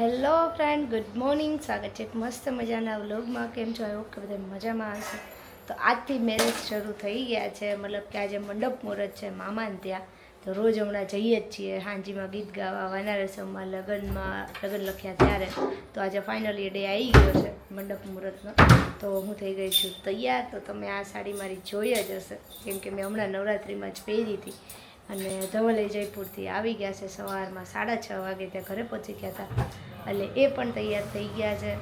Hello friend, good morning. સ્વાગત છે એક મસ્ત મજાના વ્લોગમાં. કેમ છો? આવ્યો કે બધા મજામાં હશે. તો આજથી મેરેજ શરૂ થઈ ગયા છે. મતલબ કે આજે મંડપ મુહૂર્ત છે મામાને ત્યાં. તો રોજ હમણાં જઈએ જ છીએ હાંજીમાં ગીત ગાવા વાના રસમમાં લગ્નમાં, લગ્ન લખ્યા ત્યારે. તો આજે ફાઇનલી ડે આવી ગયો છે મંડપ મુહૂર્તનો. તો હું થઈ ગઈ છું તૈયાર. તો તમે આ સાડી મારી જોઈ જ હશે. કેમ કે મેં હમણાં નવરાત્રિમાં જ પહેરી હતી. અને ધવલે જયપુરથી આવી ગયા છે સવારમાં સાડા છ વાગે ત્યાં ઘરે પહોંચી ગયા હતા. એટલે એ પણ તૈયાર થઈ ગયા છે.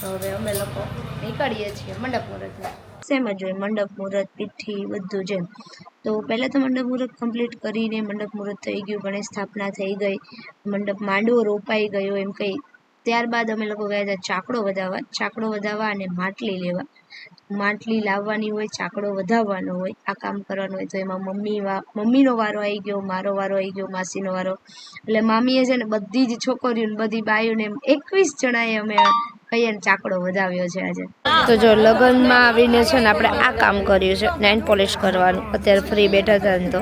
તો હવે અમે લોકો નીકળીએ છીએ મંડપ મુહૂર્તમાં. સેમ જ હોય મંડપ મુહૂર્ત, પીઠી, બધું જેમ. તો પહેલાં તો મંડપ મુહૂર્ત કમ્પ્લીટ કરીને મંડપ મુહૂર્ત થઈ ગયું. ગણેશ સ્થાપના થઈ ગઈ. મંડપ માંડવો રોપાઈ ગયો એમ કંઈ ત્યારબાદ અમે લોકો ગયા હતા ચાકડો વધાવવા. ચાકડો વધાવવા અને માટલી લેવા. માટલી લાવવાની હોય, ચાકડો વધાવવાનો હોય, આ કામ કરવાનું હોય, તો એમાં મમ્મી મમ્મીનો વારો આવી ગયો, મારો વારો આવી ગયો, માસીનો વારો. એટલે મામીએ છે ને બધી જ છોકરીઓને બધી એમ એકવીસ જણાએ અમે કહીએ ને ચાકડો વધાવ્યો છે આજે. તો જો લગ્નમાં આવીને છે ને આપણે આ કામ કર્યું છે, નેન પોલિશ કરવાનું. અત્યારે ફ્રી બેઠા હતા ને તો.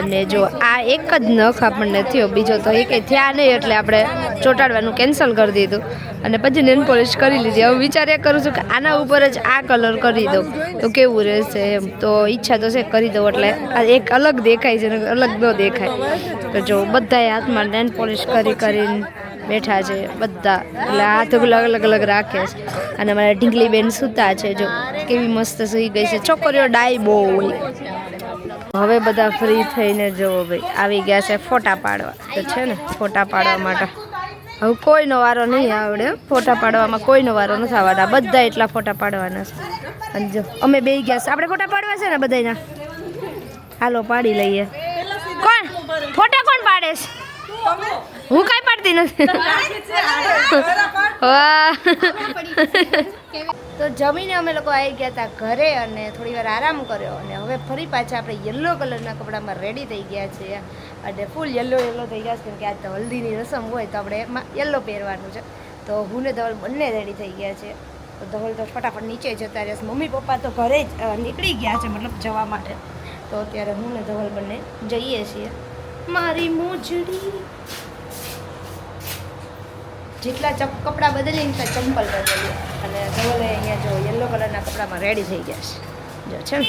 અને જો આ એક જ નખ આપણને થયો, બીજો તો એ કંઈ થયા નહીં એટલે આપણે ચોંટાડવાનું કેન્સલ કરી દીધું. અને પછી નેન પોલિશ કરી લીધી. હવે વિચાર એ કરું છું કે આના ઉપર જ આ કલર કરી દઉં. તો કેવું રહેશે એમ? તો ઈચ્છા તો છે કરી દઉં, એટલે આ એક અલગ દેખાય છે અલગ ન દેખાય. તો જો બધાએ હાથમાં નેન પોલિશ કરી કરીને બેઠા છે બધા. એટલે હાથ અલગ અલગ અલગ રાખે છે. અને મારા ઢીંગલી બેન સૂતા છે. જો કેવી મસ્ત સૂઈ ગઈ છે. છોકરીઓ ડાય બહુ હોય હવે બધા ફ્રી થઈને જુઓ ભાઈ આવી ગયા છે ફોટા પાડવા. તો છે ને ફોટા પાડવા માટે. હવે કોઈનો વારો નહીં આવડે ફોટા પાડવામાં કોઈનો વારો નથી આવડતા. બધા એટલા ફોટા પાડવાના છે. અને જો અમે બે ગયા છે. આપણે ફોટા પાડવા છે ને બધાના હાલો પાડી લઈએ. કોણ? ફોટા કોણ પાડે છે? હું કાંઈ પાડતી નથી. વાહ. તો જમીને અમે લોકો આવી ગયા હતા ઘરે અને થોડી વાર આરામ કર્યો અને હવે ફરી પાછા આપણે યલો કલરના કપડામાં રેડી થઈ ગયા છીએ. અને ફૂલ યલો યલો થઈ ગયા છે, કેમ કે આજ હલ્દીની રસમ હોય તો આપણે એમાં યલો પહેરવાનું છે. તો હું ને ધવલ બંને રેડી થઈ ગયા છે તો ધવલ તો ફટાફટ નીચે જતા રહેશે મમ્મી પપ્પા તો ઘરે જ નીકળી ગયા છે મતલબ જવા માટે. તો અત્યારે હું ને ધવલ બંને જઈએ છીએ. મારી મોજડી જેટલા ચપ, કપડાં બદલીને તો ચંપલ બદલીએ. અને ધવલે અહીંયા જો યલો કલરના કપડામાં રેડી થઈ ગયા છે. જો છે ને.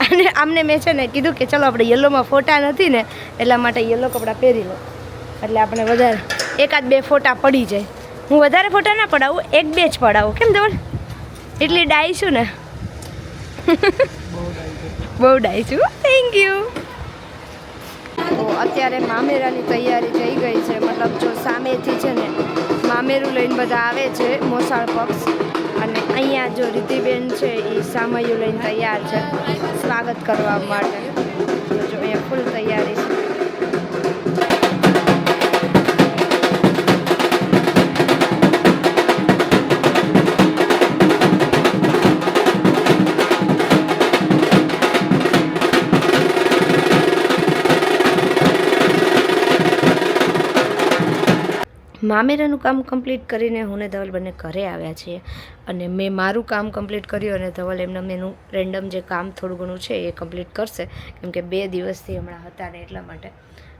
અને આમને મેં છે ને કીધું કે ચલો આપણે યલોમાં ફોટા નથી ને, એટલા માટે યલો કપડાં પહેરી લો. એટલે આપણે વધારે એકાદ બે ફોટા પડી જાય. હું વધારે ફોટા ના પડાવું, એક બે જ પડાવું. કેમ ધવલ? એટલી ડાઈ છું ને. બહુ ડાઈ થેન્ક યુ તો અત્યારે મામેરાની તૈયારી થઈ ગઈ છે. મતલબ જો સામેથી છે ને મામેરું લઈને બધા આવે છે, મોસાળ પક્ષ. અને અહીંયા જો રીતિબેન છે, એ સામયું લઈને તૈયાર છે. સ્વાગત કરવા માટે. જો અહીંયા ફૂલ તૈયારી છે. મામેરાનું કામ કમ્પ્લીટ કરીને હું ને ધવલ બંને ઘરે આવ્યા છીએ. અને મેં મારું કામ કમ્પ્લીટ કર્યું અને ધવલ એમને મેનું રેન્ડમ જે કામ થોડું ઘણું છે એ કમ્પ્લીટ કરશે. કેમ કે બે દિવસથી હમણાં હતા ને એટલા માટે.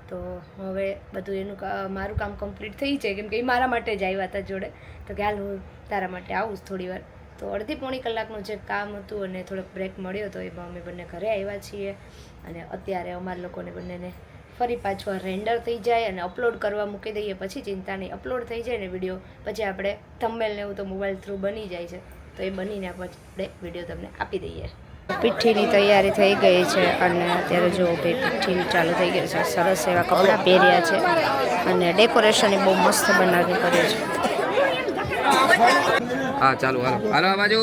તો હવે બધું એનું મારું કામ કમ્પ્લીટ થઈ છે. કેમ કે એ મારા માટે જ આવ્યા હતા જોડે. તો કે હાલ હું તારા માટે આવું થોડી વાર. તો અડધી પોણી કલાકનું જે કામ હતું અને થોડોક બ્રેક મળ્યો તો એમાં અમે બંને ઘરે આવ્યા છીએ. અને અત્યારે અમારા લોકોને બંનેને ફરી પાછું આ રેન્ડર થઈ જાય અને અપલોડ કરવા મૂકી દઈએ પછી ચિંતા નહીં અપલોડ થઈ જાય ને વીડિયો પછી આપણે થંબેલ ને એવું તો મોબાઈલ થ્રુ બની જાય છે. તો એ બનીને પછી આપણે વીડિયો તમને આપી દઈએ. પીઠીની તૈયારી થઈ ગઈ છે અને અત્યારે જો ભાઈ પીઠી ચાલુ થઈ ગઈ છે. સરસ એવા કપડાં પહેર્યા છે અને ડેકોરેશન એ બહુ મસ્ત બનાવી કર્યું છે. હા ચાલુ હાલો. હાલો આ બાજુ.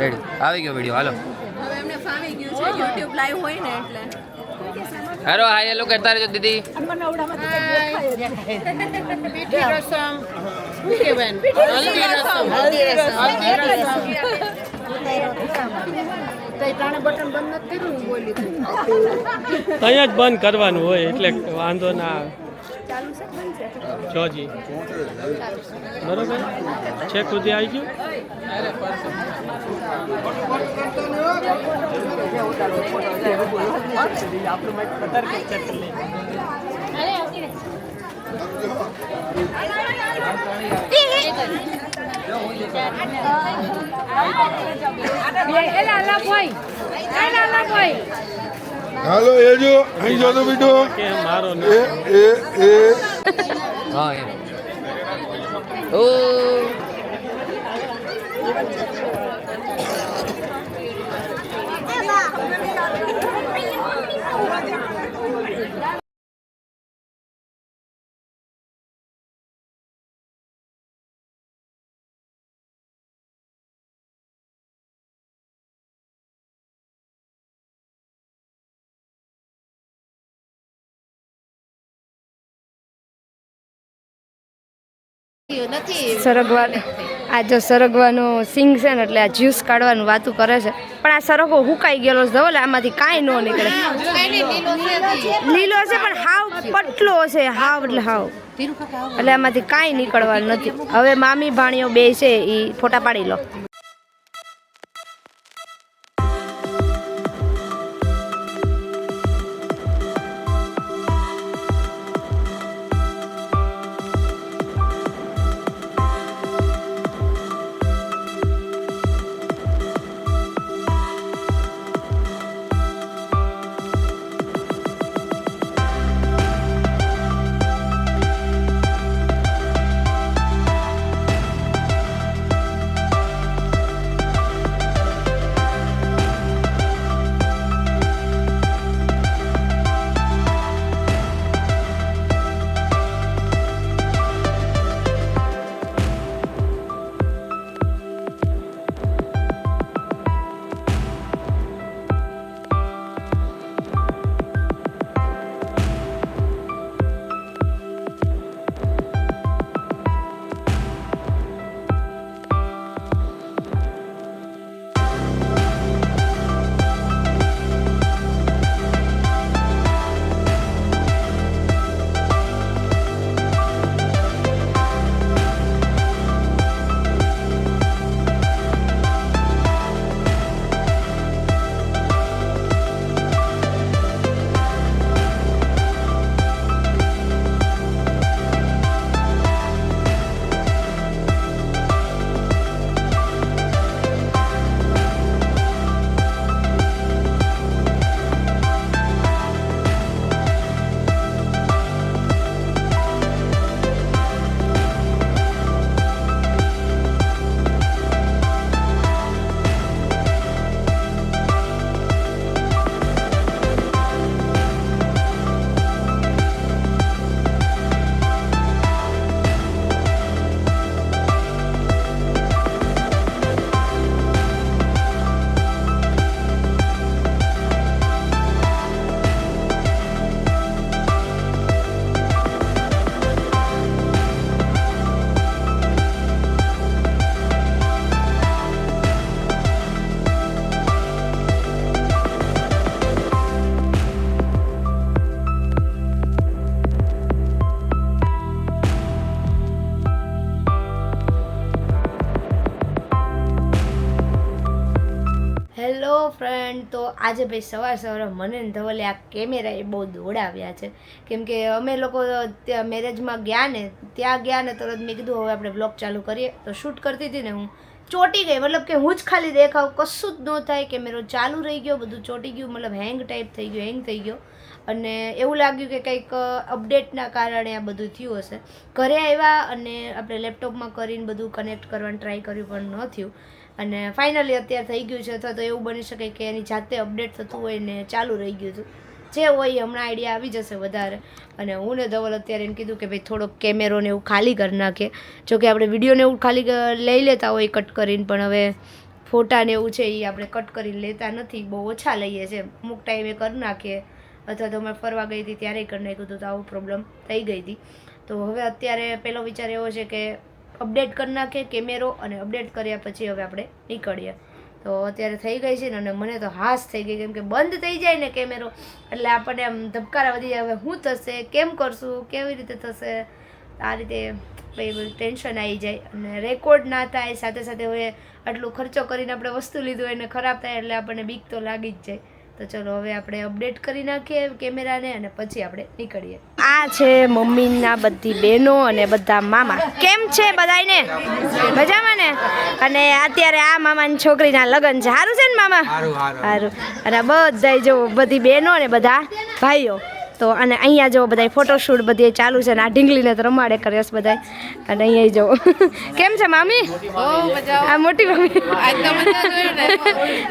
રેડી આવી ગયો વીડિયો હાલો હવે એમને ફાવી ગયું છે યુટ્યુબ લાઈવ હોય ને એટલે. હાલો હા હેલો કરતા રહેજો દીદી. પીઠી રસમ? હલ્દી રસમ. હલ્દી રસમ. તઈ તાણે બટન બંધ નથી કર્યું? હું બોલી તું. અહીંયા જ બંધ કરવાનું હોય એટલે વાંધો ના આવે. ચાલુ છે? બનશે છો? જી. બરોબર? છે સુધી આવી ગયું? એલા અલગ હોય એલા અલગ હોય હાલો એ જો અહીં જો તો બીટો એ એ એ. હા ઓ. સરગવા આ જો સરગવાનો સિંગ છે ને એટલે આ જ્યુસ કાઢવાનું વાતું કરે છે. પણ આ સરગો હુકાઈ ગયેલો છે, ધવલ, આમાંથી કાંઈ ન નીકળે. લીલો છે, પણ હાવ પટલો છે, હાવ એટલે હાવ. એટલે આમાંથી કાંઈ નીકળવાનું નથી. હવે મામી ભાણીઓ બે છે એ ફોટા પાડી લો. ફ્રેન્ડ તો આજે ભાઈ સવાર સવારે મને ધવલે આ કેમેરા એ બહુ દોડાવ્યા છે. કેમ કે અમે લોકો ત્યાં મેરેજમાં ગયા ને, ત્યાં ગયા ને તરત મેં કીધું, હવે આપણે બ્લોગ ચાલુ કરીએ. તો શૂટ કરતી હતી ને હું ચોટી ગઈ. મતલબ કે હું જ ખાલી દેખાવ, કશું જ ન થાય. કેમેરો ચાલુ રહી ગયો, બધું ચોટી ગયું, મતલબ હેંગ ટાઈપ થઈ ગયું હેંગ થઈ ગયો. અને એવું લાગ્યું કે કંઈક અપડેટના કારણે આ બધું થયું હશે. ઘરે આવ્યા અને આપણે લેપટોપમાં કરીને બધું કનેક્ટ કરવાનું ટ્રાય કર્યું પણ ન થયું. અને ફાઇનલી અત્યારે થઈ ગયું છે, અથવા તો એવું બની શકે કે એની જાતે અપડેટ થતું હોય ને ચાલુ રહી ગયું હતું. જે હોય એ હમણાં આઈડિયા આવી જશે વધારે. અને હું ને ધવલ અત્યારે એમ કીધું કે ભાઈ થોડોક કેમેરો ને એવું ખાલી કરી નાખીએ જો કે આપણે વિડીયોને એવું ખાલી લઈ લેતા હોય કટ કરીને, પણ હવે ફોટા ને એવું છે એ આપણે કટ કરીને લેતા નથી. બહુ ઓછા લઈએ છીએ અમુક ટાઈમે કરી નાખીએ. અથવા તો અમે ફરવા ગઈ હતી ત્યારે કરી નાખ્યું હતું, તો આવું પ્રોબ્લેમ થઈ ગઈ હતી. તો હવે અત્યારે પહેલો વિચાર એવો છે કે અપડેટ કરી નાખીએ કેમેરો અને અપડેટ કર્યા પછી હવે આપણે નીકળીએ. તો અત્યારે થઈ ગઈ છે ને અને મને તો હાશ થઈ ગઈ કેમ કે બંધ થઈ જાય ને કેમેરો. એટલે આપણને આમ ધબકારા વધી જાય. હવે શું થશે? કેમ કરશું? કેવી રીતે થશે? આ રીતે ભાઈ ટેન્શન આવી જાય અને રેકોર્ડ ના થાય. સાથે સાથે હવે આટલો ખર્ચો કરીને આપણે વસ્તુ લીધું હોય ને ખરાબ થાય એટલે આપણને બીક તો લાગી જ જાય. તો ચલો હવે આપણે અપડેટ કરી નાખીએ કેમેરાને અને પછી આપણે નીકળીએ. આ છે મમ્મીના બધી બહેનો અને બધા મામા. કેમ છે બધાને મજામાં ને? અને અત્યારે આ મામાની છોકરીના લગ્ન છે. સારું છે ને મામા? સારું અને બધા જો બધી બહેનો ને બધા ભાઈઓ. તો અને અહીંયા જો બધા ફોટોશૂટ બધી ચાલુ છે ને આ ઢીંગલીને તો રમાડે કરે છે બધા અને અહીંયા જવો કેમ છે મામી? આ મોટી મામી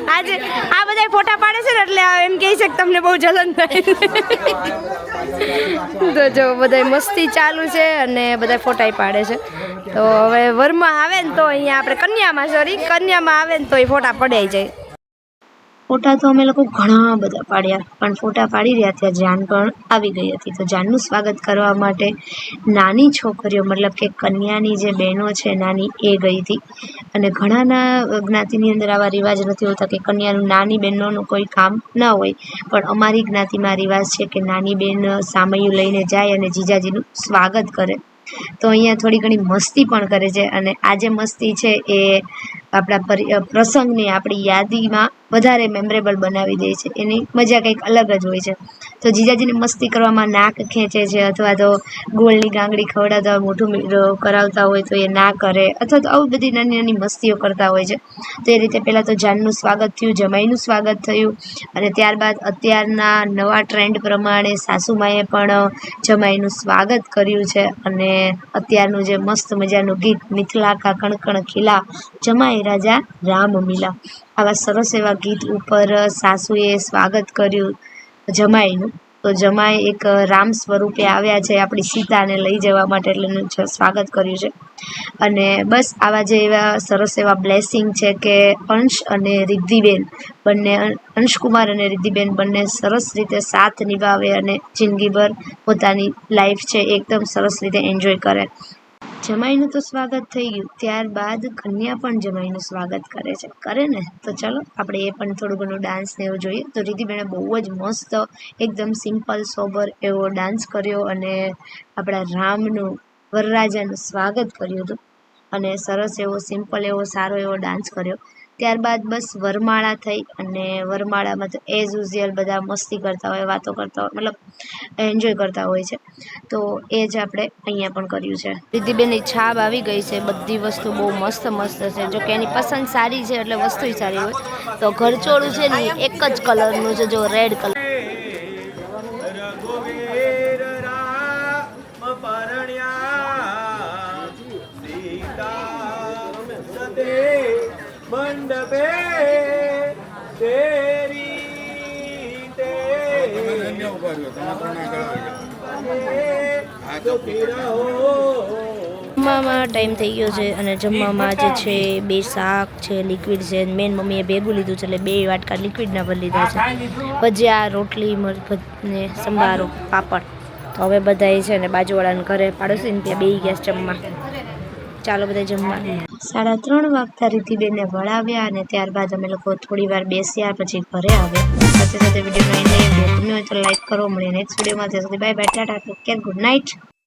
આજે આ બધા ફોટા પાડે છે ને એટલે એમ કહે છે કે તમને બહુ જલન થાય. તો જો બધા મસ્તી ચાલુ છે અને બધા ફોટા પાડે છે. તો હવે વરમાં આવે ને તો અહીંયા આપણે કન્યામાં સોરી કન્યામાં આવે ને તો એ ફોટા પડાઈ જાય. ફોટા તો અમે લોકો ઘણા બધા પાડ્યા. પણ ફોટા પાડી રહ્યા ત્યાં જાન પણ આવી ગઈ હતી. તો જાનનું સ્વાગત કરવા માટે નાની છોકરીઓ, મતલબ કે કન્યાની જે બહેનો છે, નાની એ ગઈ હતી. અને ઘણાના જ્ઞાતિની અંદર આવા રિવાજ નથી હોતા કે કન્યાનું નાની બહેનોનું કોઈ કામ ન હોય. પણ અમારી જ્ઞાતિમાં રિવાજ છે કે નાની બહેન સામૈયું લઈને જાય અને જીજાજીનું સ્વાગત કરે. તો અહીંયા થોડી ઘણી મસ્તી પણ કરે છે અને આ જે મસ્તી છે એ આપણા પરી પ્રસંગને આપણી યાદીમાં વધારે મેમરેબલ બનાવી દે છે. એની મજા કંઈક અલગ જ હોય છે. તો જીજાજીને મસ્તી કરવામાં નાક ખેંચે છે અથવા તો ગોળની ગાંગડી ખવડાવતા હોય, મોઢું કરાવતા હોય તો એ ના કરે અથવા તો આવી બધી નાની નાની મસ્તીઓ કરતા હોય છે. તો એ રીતે પહેલાં તો જાનનું સ્વાગત થયું, જમાઈનું સ્વાગત થયું અને ત્યારબાદ અત્યારના નવા ટ્રેન્ડ પ્રમાણે સાસુમાએ પણ જમાઈનું સ્વાગત કર્યું છે અને અત્યારનું જે મસ્ત મજાનું ગીત, મિથિલા કા કણકણ ખીલા, જમાઈ રાજા રામ મિલા. આવા સરસ એવા ગીત ઉપર સાસુએ સ્વાગત કર્યું. જમાઈનું તો જમાઈ એક રામ સ્વરૂપે આવ્યા છે આપણી સીતાને લઈ જવા માટે એટલે એનું સ્વાગત કર્યું છે. અને બસ આવા જે એવા સરસ એવા બ્લેસિંગ છે કે અંશ અને રિદ્ધિબેન બંને અંશકુમાર અને રિદ્ધિબેન બંને સરસ રીતે સાથ નિભાવે અને જિંદગીભર પોતાની લાઈફ છે એકદમ સરસ રીતે એન્જોય કરે. જમાઈનું તો સ્વાગત થઈ ગયું. ત્યારબાદ કન્યા પણ જમાઈનું સ્વાગત કરે છે. કરે ને? તો ચલો, આપણે એ પણ થોડું ઘણું ડાન્સ ને એવું જોઈએ. તો રીતિબેને બહુ જ મસ્ત, એકદમ સિમ્પલ સોબર એવો ડાન્સ કર્યો અને આપણા રામનું વરરાજાનું સ્વાગત કર્યું હતું. અને સરસ એવો સિમ્પલ એવો, સારો એવો ડાન્સ કર્યો. ત્યારબાદ બસ વરમાળા થઈ અને વરમાળામાં તો એઝ યુઝ્યુઅલ બધા મસ્તી કરતા હોય, વાતો કરતા હોય, મતલબ એન્જોય કરતા હોય છે. તો એ જ આપણે અહીંયા પણ કર્યું છે. રિદ્ધિબેનની છાપ આવી ગઈ છે, બધી વસ્તુ બહુ મસ્ત મસ્ત છે. જો કે એની પસંદ સારી છે, એટલે વસ્તુ સારી હોય. તો ઘરચોળું છે ને, એક જ કલરનું છે, જો રેડ કલર જમવામાં ટાઈમ થઈ ગયો છે અને જમવામાં જે છે, બે શાક છે લિક્વિડ છે. મેન મમ્મીએ ભેગું લીધું છે એટલે બે વાટકા લિક્વિડના ભરી લીધા છે. ભજીયા, રોટલી ને સંભારો, પાપડ. તો હવે બધાય છે ને બાજુવાળાને ઘરે પાડોશીને ત્યાં બે છે જમવા. ચાલો બધા જમવા સાડા ત્રણ વાગતા રીતિબેનને વળાવ્યા અને ત્યારબાદ અમે લોકો થોડી વાર બેસ્યા, પછી ઘરે આવ્યા. સાથે સાથે વીડિયો નહીં ગમ્યો હોય તો લાઈક કરો, મળીએ નેક્સ્ટ વિડીયોમાં. ત્યાં સુધી bye bye take care good night